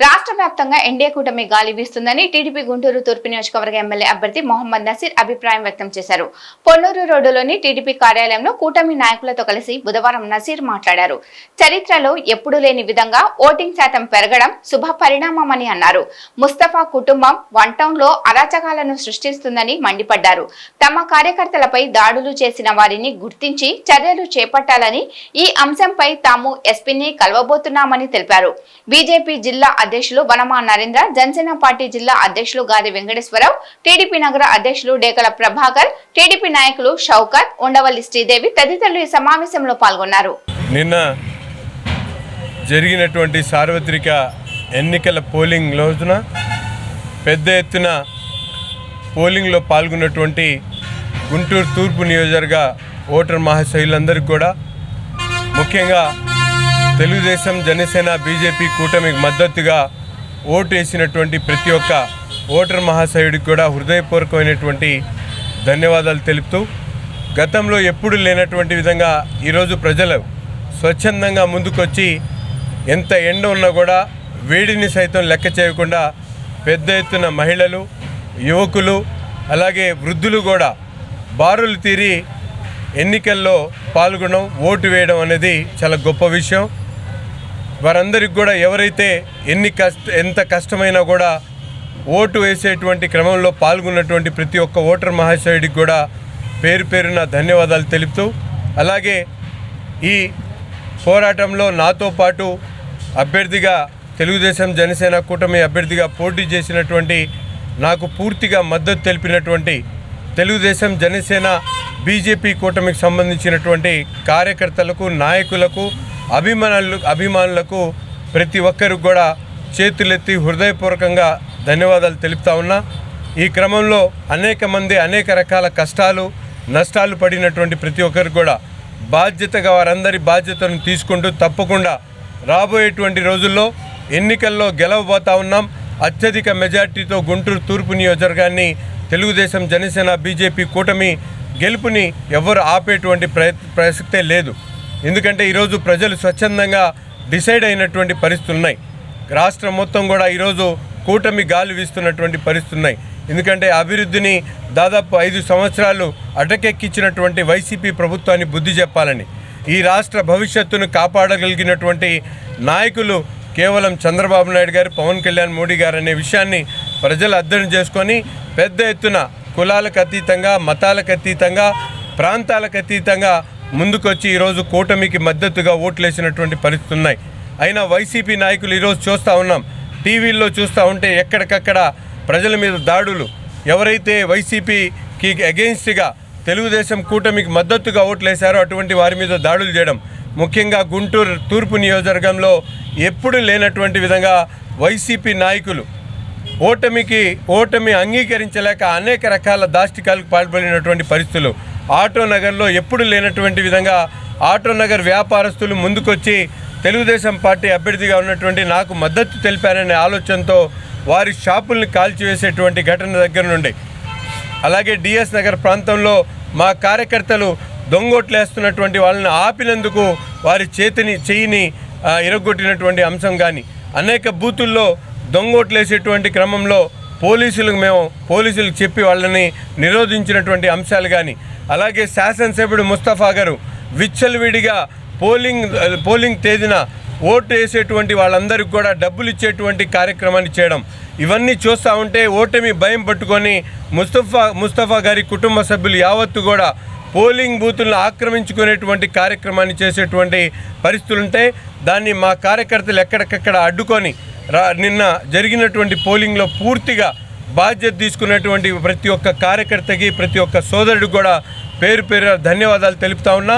రాష్ట్ర వ్యాప్తంగా ఎన్డీఏ కూటమి గాలి వీస్తుందని టీడీపీ గుంటూరు తూర్పు నియోజకవర్గ ఎమ్మెల్యే అభ్యర్థి మొహమ్మద్ నసీర్ అభిప్రాయం వ్యక్తం చేశారు. పొన్నూరు రోడ్డులోని టీడీపీ కార్యాలయంలో కూటమి నాయకులతో కలిసి బుధవారం నసీర్ మాట్లాడారు. చరిత్రలో ఎప్పుడూ లేని విధంగా ఓటింగ్ శాతం పెరగడం శుభ పరిణామమని అన్నారు. ముస్తఫా కుటుంబం వన్ టౌన్లో అరాచకాలను సృష్టిస్తుందని మండిపడ్డారు. తమ కార్యకర్తలపై దాడులు చేసిన వారిని గుర్తించి చర్యలు చేపట్టాలని ఈ అంశంపై తాము ఎస్పీని కలవబోతున్నామని తెలిపారు. బీజేపీ జిల్లా అధ్యక్షులు వనమా నరేంద్ర జనసేన పార్టీ జిల్లా అధ్యక్షులు గాది వెంకటేశ్వరరావు టీడీపీ నగర అధ్యక్షులు డేకల ప్రభాకర్ టీడీపీ నాయకులు షౌకత్ ఉండవల్లి శ్రీదేవి తదితరులు ఈ సమావేశంలో పాల్గొన్నారు. నిన్న జరిగినటువంటి సార్వత్రిక ఎన్నికల పోలింగ్ రోజున పెద్ద ఎత్తున పోలింగ్లో పాల్గొన్నటువంటి గుంటూరు తూర్పు నియోజకవర్గ ఓటర్ మహాశైలందరికీ కూడా ముఖ్యంగా తెలుగుదేశం జనసేన బీజేపీ కూటమికి మద్దతుగా ఓటు వేసినటువంటి ప్రతి ఒక్క ఓటర్ మహాశయుడికి కూడా హృదయపూర్వకమైనటువంటి ధన్యవాదాలు తెలుపుతూ గతంలో ఎప్పుడు లేనటువంటి విధంగా ఈరోజు ప్రజలు స్వచ్ఛందంగా ముందుకొచ్చి ఎంత ఎండ ఉన్నా కూడా వేడిని సైతం లెక్క చేయకుండా పెద్ద ఎత్తున మహిళలు యువకులు అలాగే వృద్ధులు కూడా బారులు తీరి ఎన్నికల్లో పాల్గొనడం ఓటు వేయడం అనేది చాలా గొప్ప విషయం. వారందరికి కూడా ఎవరైతే ఎన్ని కష్ట ఎంత కష్టమైనా కూడా ఓటు వేసేటువంటి క్రమంలో పాల్గొన్నటువంటి ప్రతి ఒక్క ఓటర్ మహాశయుడికి కూడా పేరు పేరున ధన్యవాదాలు తెలుపుతూ అలాగే ఈ పోరాటంలో నాతో పాటు అభ్యర్థిగా తెలుగుదేశం జనసేన కూటమి అభ్యర్థిగా పోటీ చేసినటువంటి నాకు పూర్తిగా మద్దతు తెలిపినటువంటి తెలుగుదేశం జనసేన బీజేపీ కూటమికి సంబంధించినటువంటి కార్యకర్తలకు నాయకులకు అభిమానులు అభిమానులకు ప్రతి ఒక్కరికి కూడా చేతులెత్తి హృదయపూర్వకంగా ధన్యవాదాలు తెలుపుతా ఉన్నా. ఈ క్రమంలో అనేక మంది అనేక రకాల కష్టాలు నష్టాలు పడినటువంటి ప్రతి ఒక్కరికి కూడా బాధ్యతగా వారందరి బాధ్యతను తీసుకుంటూ తప్పకుండా రాబోయేటువంటి రోజుల్లో ఎన్నికల్లో గెలవబోతా ఉన్నాం. అత్యధిక మెజార్టీతో గుంటూరు తూర్పు నియోజకవర్గాన్ని తెలుగుదేశం జనసేన బీజేపీ కూటమి గెలుపుని ఎవరు ఆపేటువంటి ప్రయత్ ప్రసక్తే లేదు. ఎందుకంటే ఈరోజు ప్రజలు స్వచ్ఛందంగా డిసైడ్ అయినటువంటి పరిస్థితులు ఉన్నాయి. రాష్ట్రం మొత్తం కూడా ఈరోజు కూటమి గాలి వీస్తున్నటువంటి పరిస్థితులు ఉన్నాయి. ఎందుకంటే అభివృద్ధిని దాదాపు ఐదు సంవత్సరాలు అటకెక్కించినటువంటి వైసీపీ ప్రభుత్వాన్ని బుద్ధి చెప్పాలని. ఈ రాష్ట్ర భవిష్యత్తును కాపాడగలిగినటువంటి నాయకులు కేవలం చంద్రబాబు నాయుడు గారు పవన్ కళ్యాణ్ మోడీ గారు అనే విషయాన్ని ప్రజలు అర్థం చేసుకొని పెద్ద ఎత్తున కులాలకు అతీతంగా మతాలకు అతీతంగా ప్రాంతాలకు అతీతంగా ముందుకొచ్చి ఈరోజు కూటమికి మద్దతుగా ఓట్లేసినటువంటి పరిస్థితులు ఉన్నాయి. అయినా వైసీపీ నాయకులు ఈరోజు చూస్తూ ఉన్నాం. టీవీల్లో చూస్తూ ఉంటే ఎక్కడికక్కడ ప్రజల మీద దాడులు. ఎవరైతే వైసీపీకి అగెయిన్స్ట్గా తెలుగుదేశం కూటమికి మద్దతుగా ఓట్లేశారో అటువంటి వారి మీద దాడులు చేయడం. ముఖ్యంగా గుంటూరు తూర్పు నియోజకవర్గంలో ఎప్పుడు లేనటువంటి విధంగా వైసీపీ నాయకులు ఓటమికి ఓటమి అంగీకరించలేక అనేక రకాల దాష్టికాలకు పాల్పడినటువంటి పరిస్థితులు. ఆటో నగర్లో ఎప్పుడు లేనటువంటి విధంగా ఆటో నగర్ వ్యాపారస్తులు ముందుకొచ్చి తెలుగుదేశం పార్టీ అభ్యర్థిగా ఉన్నటువంటి నాకు మద్దతు తెలిపారనే ఆలోచనతో వారి షాపుల్ని కాల్చివేసేటువంటి ఘటన దగ్గర నుండి. అలాగే డిఎస్ నగర్ ప్రాంతంలో మా కార్యకర్తలు దొంగోట్లేస్తున్నటువంటి వాళ్ళని ఆపినందుకు వారి చేతిని చెయ్యిని ఇరగొట్టినటువంటి అంశం కానీ అనేక బూతుల్లో దొంగోట్లేసేటువంటి క్రమంలో పోలీసులకు మేము పోలీసులకు చెప్పి వాళ్ళని నిరోధించినటువంటి అంశాలు కానీ అలాగే శాసనసభ్యుడు ముస్తఫా గారు విచ్చలవిడిగా పోలింగ్ పోలింగ్ తేదీన ఓటు వేసేటువంటి వాళ్ళందరికీ కూడా డబ్బులు ఇచ్చేటువంటి కార్యక్రమాన్ని చేయడం. ఇవన్నీ చూస్తూ ఉంటే ఓటమి భయం పట్టుకొని ముస్తఫా ముస్తఫా గారి కుటుంబ సభ్యులు యావత్తు కూడా పోలింగ్ బూతులను ఆక్రమించుకునేటువంటి కార్యక్రమాన్ని చేసేటువంటి పరిస్థితులు ఉంటాయి. దాన్ని మా కార్యకర్తలు ఎక్కడికక్కడ అడ్డుకొని నిన్న జరిగినటువంటి పోలింగ్లో పూర్తిగా బాధ్యత తీసుకున్నటువంటి ప్రతి ఒక్క కార్యకర్తకి ప్రతి ఒక్క సోదరుడికి కూడా పేరు పేరు ధన్యవాదాలు తెలుపుతా ఉన్నా.